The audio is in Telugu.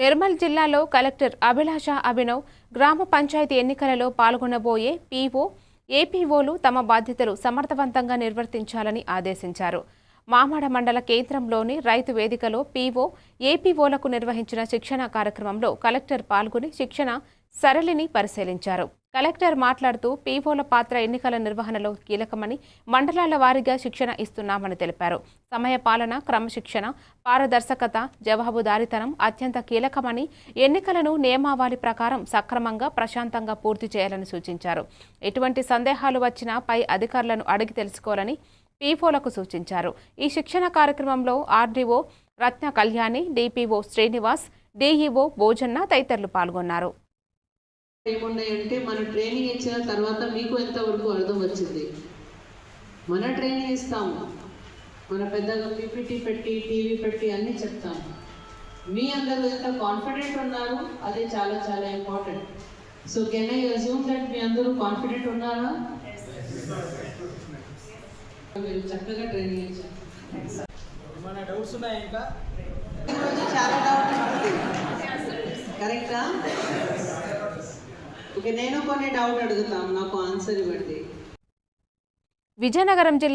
నిర్మల్ జిల్లాలో కలెక్టర్ అభిలాష అభినవ్ గ్రామ పంచాయతీ ఎన్నికలలో పాల్గొనబోయే పీఓ ఏపీఓలు తమ బాధ్యతలు సమర్థవంతంగా నిర్వర్తించాలని ఆదేశించారు. మామాడ మండల కేంద్రంలోని రైతు వేదికలో పీఓ ఏపీఓలకు నిర్వహించిన శిక్షణ కార్యక్రమంలో కలెక్టర్ పాల్గొని శిక్షణ సరళిని పరిశీలించారు. కలెక్టర్ మాట్లాడుతూ పీఓల పాత్ర ఎన్నికల నిర్వహణలో కీలకమని మండలాల వారీగా శిక్షణ ఇస్తున్నామని తెలిపారు. సమయ పాలన క్రమశిక్షణ పారదర్శకత జవాబుదారీతనం అత్యంత కీలకమని ఎన్నికలను నియమావళి ప్రకారం సక్రమంగా ప్రశాంతంగా పూర్తి చేయాలని సూచించారు. ఎటువంటి సందేహాలు వచ్చినా పై అధికారులను అడిగి తెలుసుకోవాలని పీఓలకు సూచించారు. ఈ శిక్షణ కార్యక్రమంలో RDO Ratna Kalyani DPO Srinivas DEO Bhojanna తదితరులు పాల్గొన్నారు. ఏమున్నాయంటే మన ట్రైనింగ్ ఇచ్చిన తర్వాత మీకు ఎంతవరకు అర్థం వచ్చింది? మన ట్రైనింగ్ ఇస్తాము. మన పెద్దగా పీపీటీ పెట్టి టీవీ పెట్టి అన్నీ చెప్తాము. మీ అందరూ ఎంత కాన్ఫిడెంట్ ఉన్నారు అది చాలా చాలా important so can I assume that మీ అందరూ కాన్ఫిడెంట్ ఉన్నారా? మీరు చక్కగా ట్రైనింగ్ ఇచ్చారు. ఏమైనా డౌట్స్ ఉన్నాయా ఇంకా? ఈరోజు చాలా డౌట్ ఉంటుంది కరెక్టా ఓకే నేను కొన్ని డౌట్ అడుగుతాను నాకు ఆన్సర్ ఇవ్వండి. విజయనగరం జిల్లా